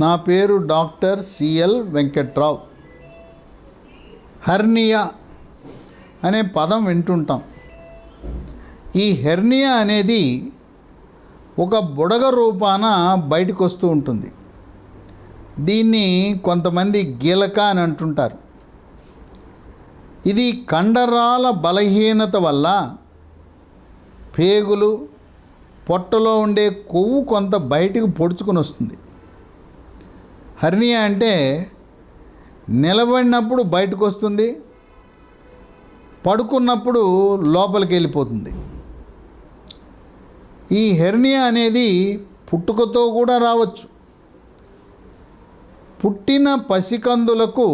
నా పేరు doctor CL Venkatrao. Hernia అనే పదం వింటుంటాం. ఈ హెర్నియా అనేది ఒక బుడగ రూపాన బయటకు వస్తూ ఉంటుంది. దీన్ని కొంతమంది గీలక అని అంటుంటారు. ఇది కండరాల బలహీనత వల్ల పేగులు పొట్టలో ఉండే కొవ్వు కొంత బయటకు పొడుచుకొని వస్తుంది హర్నియా అంటే నిలబడినప్పుడు బయటకు వస్తుంది పడుకున్నప్పుడు లోపలికి వెళ్ళిపోతుంది ఈ హెర్నియా అనేది పుట్టుకతో కూడా రావచ్చు. పుట్టిన పసికందులకు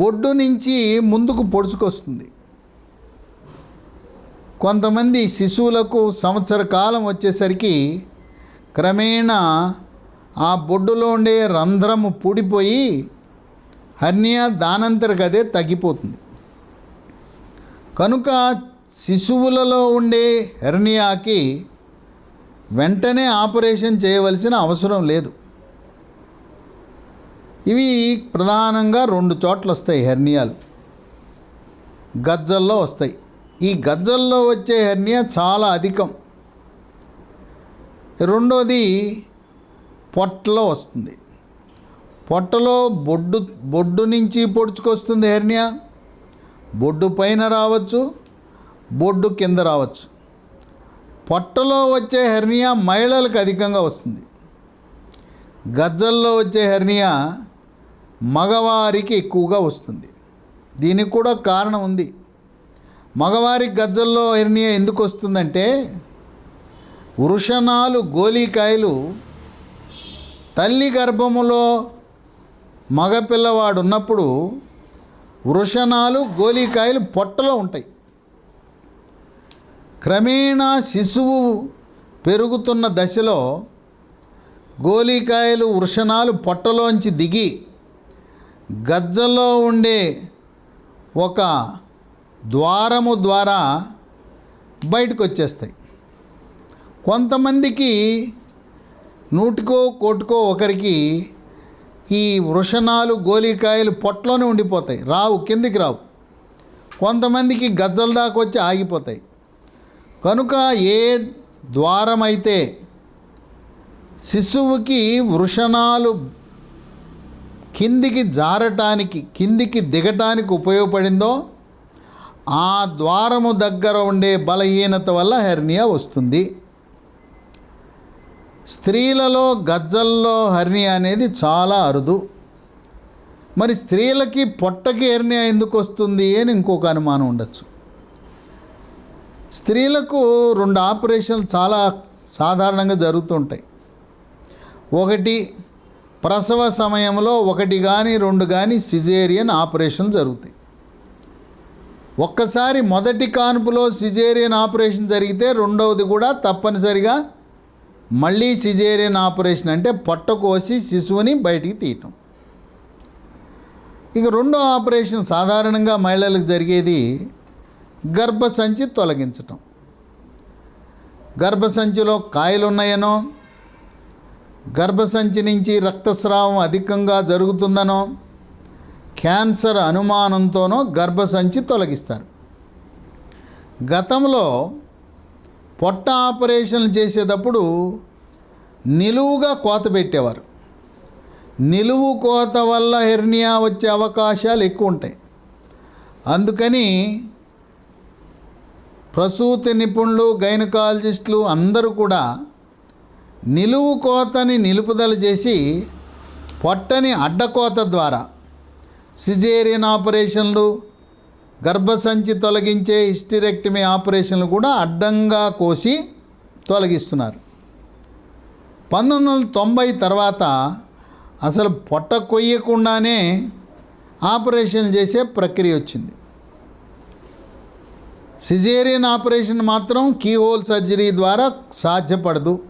బొడ్డు నుంచి ముందుకు పొడుచుకొస్తుంది. కొంతమంది శిశువులకు సంవత్సర కాలం వచ్చేసరికి క్రమేణా ఆ బొడ్డులో ఉండే రంధ్రము పూడిపోయి హర్నియా దానంతరకు తగ్గిపోతుంది. కనుక శిశువులలో ఉండే హెర్నియాకి వెంటనే ఆపరేషన్ చేయవలసిన అవసరం లేదు. ఇవి ప్రధానంగా రెండు చోట్ల వస్తాయి హెర్నియాలు. గజ్జల్లో వస్తాయి. ఈ గజ్జల్లో వచ్చే హెర్నియా చాలా అధికం. రెండోది పొట్టలో వస్తుంది. పొట్టలో బొడ్డు బొడ్డు నుంచి పొడుచుకొస్తుంది హెర్నియా. బొడ్డు పైన రావచ్చు బొడ్డు కింద రావచ్చు. పొట్టలో వచ్చే హెర్నియా మహిళలకు అధికంగా వస్తుంది. గజ్జల్లో వచ్చే హెర్నియా మగవారికి ఎక్కువగా వస్తుంది. దీనికి కూడా కారణం ఉంది. మగవారి గజ్జల్లో హెర్నియా ఎందుకు వస్తుందంటే వృషణాలు గోలీకాయలు తల్లి గర్భములో మగపిల్లవాడు ఉన్నప్పుడు వృషణాలు గోలికాయలు పొట్టలో ఉంటాయి. క్రమేణా శిశువు పెరుగుతున్న దశలో గోలికాయలు వృషణాలు పొట్టలోంచి దిగి గజ్జలో ఉండే ఒక ద్వారము ద్వారా బయటకు వచ్చేస్తాయి. కొంతమందికి నూటికో కోటుకో ఒకరికి ఈ వృషణాలు గోలికాయలు పొట్టలోనే ఉండిపోతాయి. రావు కిందికి రావు. కొంతమందికి గజ్జల దాకా వచ్చి ఆగిపోతాయి. కనుక ఏ ద్వారమైతే శిశువుకి వృషణాలు కిందికి జారటానికి కిందికి దిగటానికి ఉపయోగపడిందో ఆ ద్వారము దగ్గర ఉండే బలహీనత వల్ల హెర్నియా వస్తుంది. స్త్రీలలో గజ్జల్లో హెర్నియా అనేది చాలా అరుదు. మరి స్త్రీలకి పొట్టకి హెర్నియా ఎందుకు వస్తుంది అని ఇంకొక అనుమానం ఉండొచ్చు. స్త్రీలకు రెండు ఆపరేషన్లు చాలా సాధారణంగా జరుగుతుంటాయి. ఒకటి ప్రసవ సమయంలో ఒకటి కానీ రెండు కానీ సిజేరియన్ ఆపరేషన్లు జరుగుతాయి. ఒక్కసారి మొదటి కాన్పులో సిజేరియన్ ఆపరేషన్ జరిగితే రెండవది కూడా తప్పనిసరిగా మళ్ళీ సిజేరియన్ ఆపరేషన్ అంటే పొట్ట కోసి శిశువుని బయటికి తీయటం. ఇక రెండో ఆపరేషన్ సాధారణంగా మహిళలకు జరిగేది గర్భసంచి తొలగించటం. గర్భసంచిలో కాయలు ఉన్నాయనో గర్భసంచి నుంచి రక్తస్రావం అధికంగా జరుగుతుందనో క్యాన్సర్ అనుమానంతోనో గర్భసంచి తొలగిస్తారు. గతంలో పొట్ట ఆపరేషన్లు చేసేటప్పుడు నిలువుగా కోత పెట్టేవారు. నిలువు కోత వల్ల హెర్నియా వచ్చే అవకాశాలు ఎక్కువ ఉంటాయి. అందుకని ప్రసూతి నిపుణులు గైనకాలజిస్టులు అందరూ కూడా నిలువు కోతని నిలుపుదల చేసి పొట్టని అడ్డకోత ద్వారా సిజేరియన్ ఆపరేషన్లు గర్భసంచి తొలగించే హిస్టిరెక్టమీ ఆపరేషన్లు కూడా అడ్డంగా కోసి తొలగిస్తున్నారు. పంతొమ్మిది వందల తొంభై తర్వాత అసలు పొట్ట కొయ్యకుండానే ఆపరేషన్ చేసే ప్రక్రియ వచ్చింది. సిజేరియన్ ఆపరేషన్ మాత్రం కీహోల్ సర్జరీ ద్వారా సాధ్యపడదు.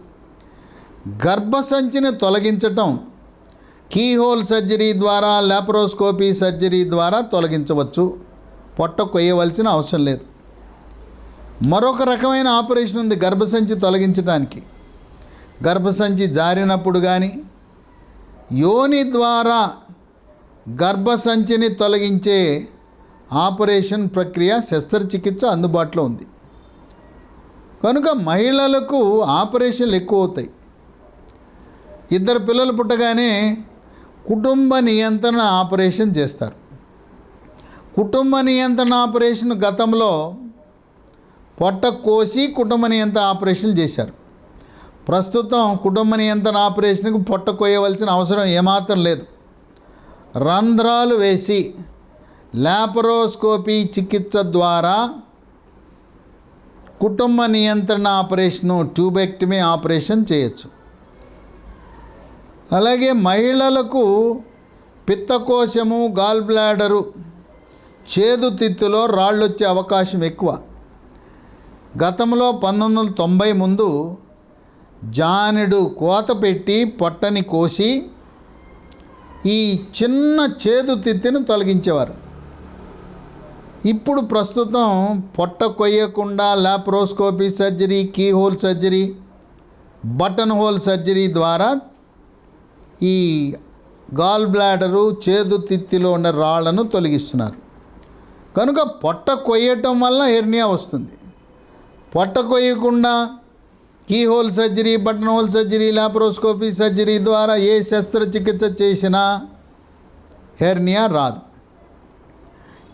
గర్భసంచిని తొలగించటం కీహోల్ సర్జరీ ద్వారా లాప్రోస్కోపీ సర్జరీ ద్వారా తొలగించవచ్చు. పొట్ట కొయ్యవలసిన అవసరం లేదు. మరొక రకమైన ఆపరేషన్ ఉంది గర్భసంచి తొలగించడానికి గర్భసంచి జారినప్పుడు కానీ యోని ద్వారా గర్భసంచిని తొలగించే ఆపరేషన్ ప్రక్రియ శస్త్రచికిత్స అందుబాటులో ఉంది. కనుక మహిళలకు ఆపరేషన్లు ఎక్కువ అవుతాయి. ఇద్దరు పిల్లలు పుట్టగానే కుటుంబ నియంత్రణ ఆపరేషన్ చేస్తారు. కుటుంబ నియంత్రణ ఆపరేషన్ గతంలో పొట్ట కోసి కుటుంబ నియంత్రణ ఆపరేషన్ చేశారు. ప్రస్తుతం కుటుంబ నియంత్రణ ఆపరేషన్కు పొట్ట కోయవలసిన అవసరం ఏమాత్రం లేదు. రంధ్రాలు వేసి ల్యాపరోస్కోపీ చికిత్స ద్వారా కుటుంబ నియంత్రణ ఆపరేషను ట్యూబెక్టమీ ఆపరేషన్ చేయొచ్చు. అలాగే మహిళలకు పిత్తకోశము గాల్ బ్లాడరు చేదు తిత్తులో రాళ్ళు వచ్చే అవకాశం ఎక్కువ. గతంలో పంతొమ్మిది వందల తొంభై ముందు జానెడు కోత పెట్టి పొట్టని కోసి ఈ చిన్న చేదు తిత్తిని తొలగించేవారు. ఇప్పుడు ప్రస్తుతం పొట్ట కొయ్యకుండా laparoscopy surgery keyhole surgery buttonhole surgery ద్వారా ఈ గాల్ బ్లాడరు చేదు తిత్తిలో ఉన్న రాళ్ళను తొలగిస్తున్నారు. కనుక పొట్ట కొయ్యటం వల్ల హెర్నియా వస్తుంది. పొట్ట కొయ్యకుండా keyhole surgery buttonhole surgery laparoscopy surgery ద్వారా ఏ శస్త్రచికిత్స చేసినా హెర్నియా రాదు.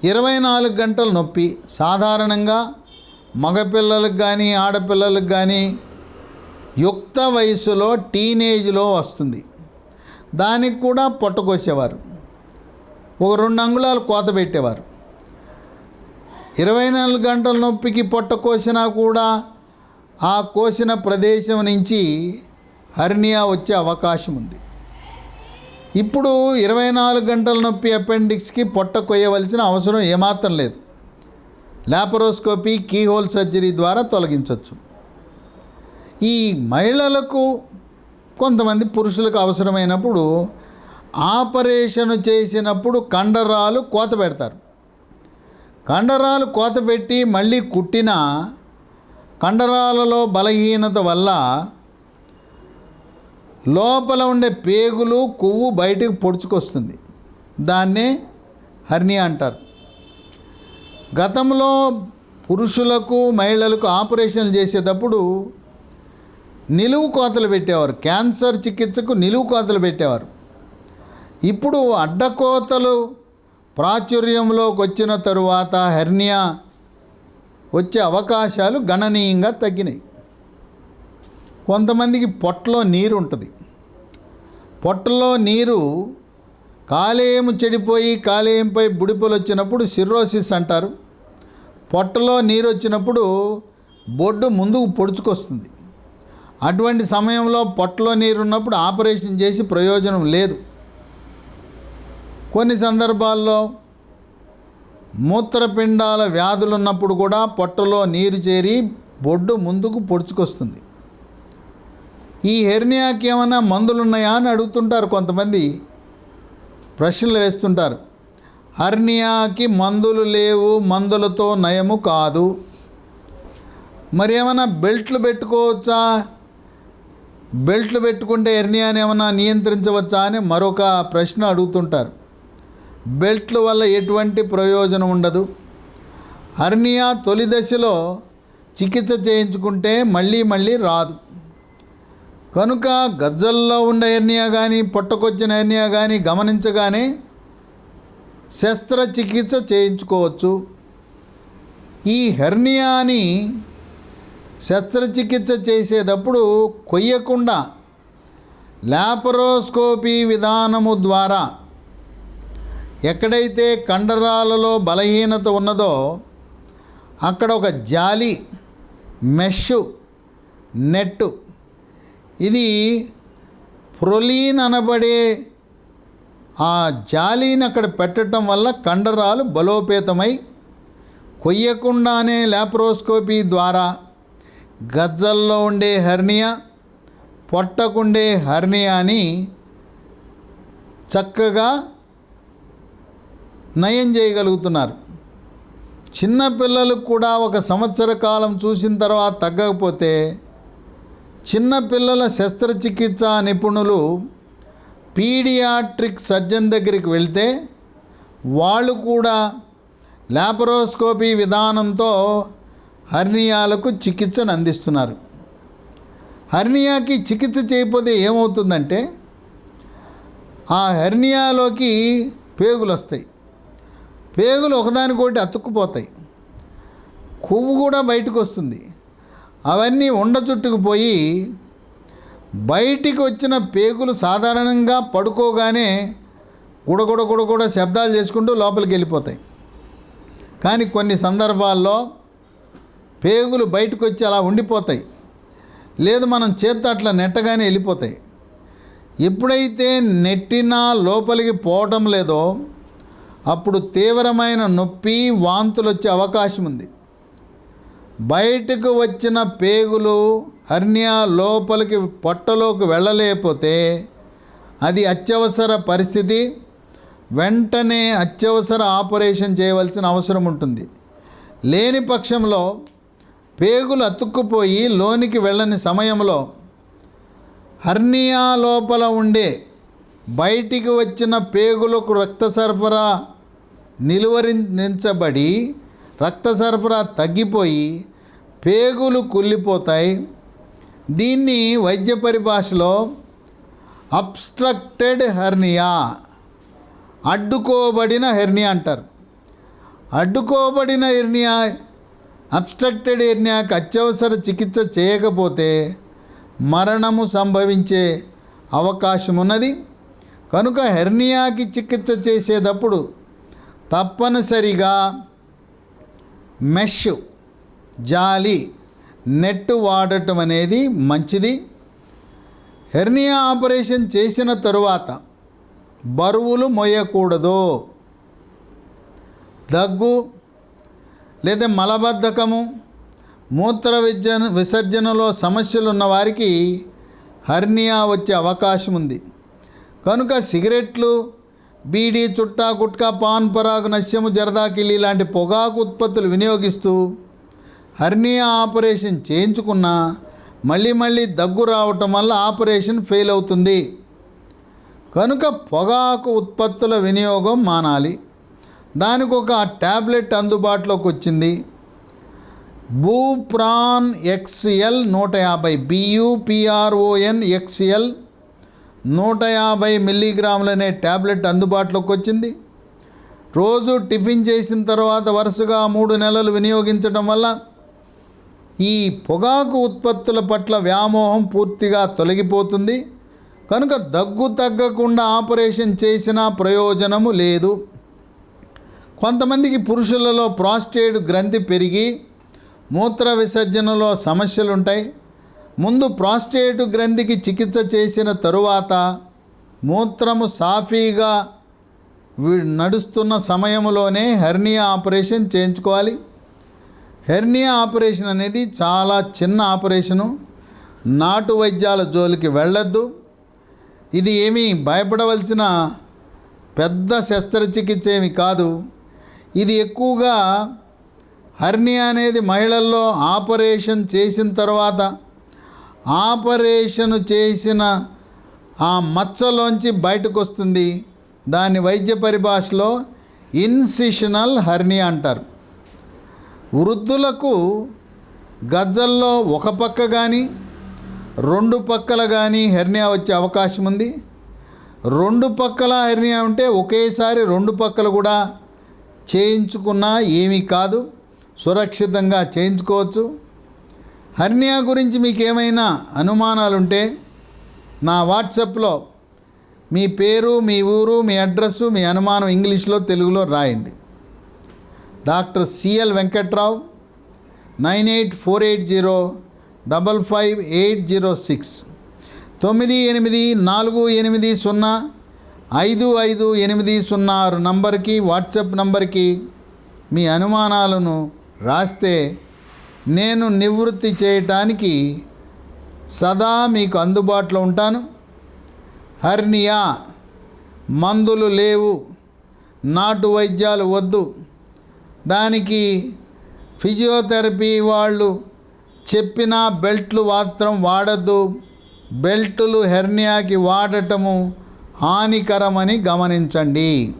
ఇరవై నాలుగు గంటల నొప్పి సాధారణంగా మగపిల్లలకు కానీ ఆడపిల్లలకు కానీ యుక్త వయసులో టీనేజ్లో వస్తుంది. దానికి కూడా పొట్టకోసేవారు ఒక రెండు అంగుళాలు కోత పెట్టేవారు. ఇరవై నాలుగు గంటల నొప్పికి పొట్ట కోసినా కూడా ఆ కోసిన ప్రదేశం నుంచి హర్నియా వచ్చే అవకాశం ఉంది. ఇప్పుడు ఇరవై నాలుగు గంటల నొప్పి అపెండిక్స్కి పొట్ట కొయ్యవలసిన అవసరం ఏమాత్రం లేదు. లాపరోస్కోపీ కీహోల్ సర్జరీ ద్వారా తొలగించవచ్చు ఈ మహిళలకు కొంతమంది పురుషులకు అవసరమైనప్పుడు ఆపరేషన్ చేసినప్పుడు కండరాలు కోత పెడతారు. కండరాలు కోత పెట్టి మళ్ళీ కుట్టిన కండరాలలో బలహీనత వల్ల లోపల ఉండే పేగులు కొవ్వు బయటకు పొడుచుకొస్తుంది. దాన్నే హర్నియా అంటారు. గతంలో పురుషులకు మహిళలకు ఆపరేషన్లు చేసేటప్పుడు నిలువు కోతలు పెట్టేవారు. క్యాన్సర్ చికిత్సకు నిలువు కోతలు పెట్టేవారు. ఇప్పుడు అడ్డకోతలు ప్రాచుర్యంలోకి వచ్చిన తరువాత హెర్నియా వచ్చే అవకాశాలు గణనీయంగా తగ్గినాయి. కొంతమందికి పొట్టలో నీరు ఉంటుంది పొట్టలో నీరు కాలేయం చెడిపోయి కాలేయంపై బుడిపలు వచ్చినప్పుడు సిర్రోసిస్ అంటారు. పొట్టలో నీరు వచ్చినప్పుడు బొడ్డు ముందుకు పొడుచుకొస్తుంది. అటువంటి సమయంలో పొట్టలో నీరు ఉన్నప్పుడు ఆపరేషన్ చేసి ప్రయోజనం లేదు. కొన్ని సందర్భాల్లో మూత్రపిండాల వ్యాధులు ఉన్నప్పుడు కూడా పొట్టలో నీరు చేరి బొడ్డు ముందుకు పొడుచుకొస్తుంది. ఈ హెర్నియాకి ఏమైనా మందులు ఉన్నాయా అని అడుగుతుంటారు కొంతమంది. ప్రశ్నలు వేస్తుంటారు. హర్నియాకి మందులు లేవు మందులతో నయము కాదు. మరి ఏమైనా బెల్ట్లు పెట్టుకోవచ్చా? బెల్ట్లు పెట్టుకుంటే హెర్నియాని ఏమైనా నియంత్రించవచ్చా అని మరొక ప్రశ్న అడుగుతుంటారు. బెల్ట్ల వల్ల ఎటువంటి ప్రయోజనం ఉండదు. హర్నియా తొలి దశలో చికిత్స చేయించుకుంటే మళ్ళీ మళ్ళీ రాదు. కనుక గజ్జల్లో ఉన్న హెర్నియా కానీ పొట్టకొచ్చిన హెర్నియా కానీ గమనించగానే శస్త్రచికిత్స చేయించుకోవచ్చు. ఈ హెర్నియాని శస్త్రచికిత్స చేసేటప్పుడు కొయ్యకుండా లాపరోస్కోపీ విధానము ద్వారా ఎక్కడైతే కండరాలలో బలహీనత ఉన్నదో అక్కడ ఒక జాలి మెష్ నెట్టు. ఇది ప్రొలీన్ అనబడే ఆ జాలీని అక్కడ పెట్టడం వల్ల కండరాలు బలోపేతమై కొయ్యకుండానే లాప్రోస్కోపీ ద్వారా గజ్జల్లో ఉండే హెర్నియా పొట్టకుండే హర్నియాని చక్కగా నయం చేయగలుగుతున్నారు. చిన్నపిల్లలు కూడా ఒక సంవత్సర కాలం చూసిన తర్వాత తగ్గకపోతే చిన్నపిల్లల శస్త్రచికిత్స నిపుణులు పీడియాట్రిక్ సర్జన్ దగ్గరికి వెళ్తే వాళ్ళు కూడా లాపరోస్కోపీ విధానంతో హర్నియాలకు చికిత్సను అందిస్తున్నారు. హర్నియాకి చికిత్స చేయకపోతే ఏమవుతుందంటే ఆ హెర్నియాలోకి పేగులు వస్తాయి పేగులు ఒకదానికొకటి అతుక్కుపోతాయి. కొవ్వు కూడా బయటకు వస్తుంది అవన్నీ ఉండ చుట్టుకుపోయి బయటికి వచ్చిన పేగులు సాధారణంగా పడుకోగానే గుడగుడ గుడగుడ శబ్దాలు చేసుకుంటూ లోపలికి వెళ్ళిపోతాయి. కానీ కొన్ని సందర్భాల్లో పేగులు బయటకు వచ్చి అలా ఉండిపోతాయి. లేదు మనం చేత్తో అట్లా నెట్టగానే వెళ్ళిపోతాయి. ఎప్పుడైతే నెట్టినా లోపలికి పోవటం లేదో అప్పుడు తీవ్రమైన నొప్పి వాంతులు వచ్చే అవకాశం ఉంది బయటకు వచ్చిన పేగులు హర్నియా లోపలికి పొట్టలోకి వెళ్ళలేకపోతే అది అత్యవసర పరిస్థితి. వెంటనే అత్యవసర ఆపరేషన్ చేయవలసిన అవసరం ఉంటుంది లేని పక్షంలో పేగులు అతుక్కుపోయి లోనికి వెళ్ళని సమయంలో హర్నియా లోపల ఉండే బయటికి వచ్చిన పేగులకు రక్త సరఫరా నిలువరించబడి రక్త సరఫరా తగ్గిపోయి పేగులు కుళ్ళిపోతాయి. దీన్ని వైద్య పరిభాషలో అబ్స్ట్రక్టెడ్ హెర్నియా అడ్డుకోబడిన హెర్నియా అంటారు. అడ్డుకోబడిన హెర్నియా అబ్స్ట్రక్టెడ్ హెర్నియాకి అత్యవసర చికిత్స చేయకపోతే మరణము సంభవించే అవకాశం ఉన్నది కనుక హెర్నియాకి చికిత్స చేసేటప్పుడు తప్పనిసరిగా మెష్ జాలి నెట్ వాడటం అనేది మంచిది. హెర్నియా ఆపరేషన్ చేసిన తరువాత బరువులు మోయకూడదు దగ్గు లేదా మలబద్ధకము మూత్ర విజన విసర్జనలో సమస్యలు ఉన్న వారికి హర్నియా వచ్చే అవకాశం ఉంది. కనుక సిగరెట్లు బీడీ చుట్టా గుట్కా పాన్ పరాగు నస్యము జరదాకిళ్ళి లాంటి పొగాకు ఉత్పత్తులు వినియోగిస్తూ హర్నియా ఆపరేషన్ చేయించుకున్నా మళ్ళీ మళ్ళీ దగ్గు రావటం వల్ల ఆపరేషన్ ఫెయిల్ అవుతుంది. కనుక పొగాకు ఉత్పత్తుల వినియోగం మానాలి. దానికి ఒక ట్యాబ్లెట్ అందుబాటులోకి వచ్చింది. బూప్రాన్ ఎక్స్ఎల్ నూట యాభై బియుపిఆర్ఓఎన్ ఎక్స్ఎల్ నూట యాభై మిల్లీగ్రాములనే ట్యాబ్లెట్ అందుబాటులోకి వచ్చింది. రోజు టిఫిన్ చేసిన తర్వాత వరుసగా మూడు నెలలు వినియోగించడం వల్ల ఈ పొగాకు ఉత్పత్తుల పట్ల వ్యామోహం పూర్తిగా తొలగిపోతుంది. కనుక దగ్గు తగ్గకుండా ఆపరేషన్ చేసిన ప్రయోజనము లేదు. కొంతమందికి పురుషులలో ప్రాస్టేట్ గ్రంథి పెరిగి మూత్ర విసర్జనలో సమస్యలుంటాయి. ముందు ప్రాస్టేట్ గ్రంథికి చికిత్స చేసిన తరువాత మూత్రము సాఫీగా నడుస్తున్న సమయంలోనే హెర్నియా ఆపరేషన్ చేయించుకోవాలి. హెర్నియా ఆపరేషన్ అనేది చాలా చిన్న ఆపరేషను. నాటు వైద్యాల జోలికి వెళ్ళొద్దు. ఇది ఏమీ భయపడవలసిన పెద్ద శస్త్రచికిత్స ఏమి కాదు. ఇది ఎక్కువగా హర్నియా అనేది మహిళల్లో ఆపరేషన్ చేసిన తర్వాత ఆపరేషన్ చేసిన ఆ మచ్చలోంచి బయటకు వస్తుంది దాన్ని వైద్య పరిభాషలో ఇన్సిషనల్ హర్నియా అంటారు. వృద్ధులకు గజ్జల్లో ఒక పక్క కానీ రెండు పక్కల కానీ హెర్నియా వచ్చే అవకాశం ఉంది. రెండు పక్కల హెర్నియా ఉంటే ఒకేసారి రెండు పక్కలు కూడా చేయించుకున్నా ఏమీ కాదు. సురక్షితంగా చేయించుకోవచ్చు. హర్నియా గురించి మీకు ఏమైనా అనుమానాలుంటే నా వాట్సాప్లో మీ పేరు మీ ఊరు మీ అడ్రస్సు మీ అనుమానం ఇంగ్లీష్లో తెలుగులో రాయండి. Doctor CL Venkatrao nine eight four eight zero double five eight zero six తొమ్మిది ఎనిమిది నాలుగు ఎనిమిది సున్నా ఐదు ఐదు ఎనిమిది సున్నా ఆరు నంబర్కి వాట్సాప్ నంబర్కి మీ అనుమానాలను రాస్తే నేను నివృత్తి చేయటానికి సదా మీకు అందుబాటులో ఉంటాను. హర్నియా మందులు లేవు నాటు వైద్యాలు వద్దు. దానికి ఫిజియోథెరపీ వాళ్ళు చెప్పిన బెల్ట్లు మాత్రం వాడద్దు. బెల్టులు హెర్నియాకి వాడటము హానికరమని గమనించండి.